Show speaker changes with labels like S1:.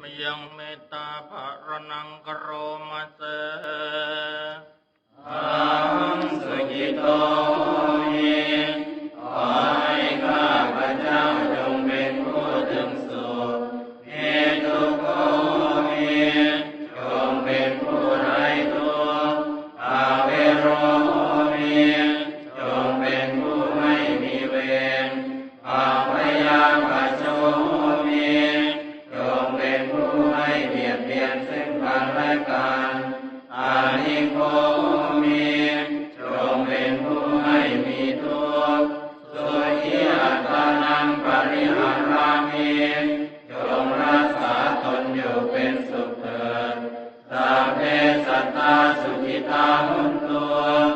S1: มยังเมตตาภารนังกโรมาเส
S2: โกมีจงเป็นผู้ให้มีทุกข์สุขีานังปริหารามิจงรักษาตนอยู่เป็นสุขเถิดสาเพสตตาสุขิตาหุนตัว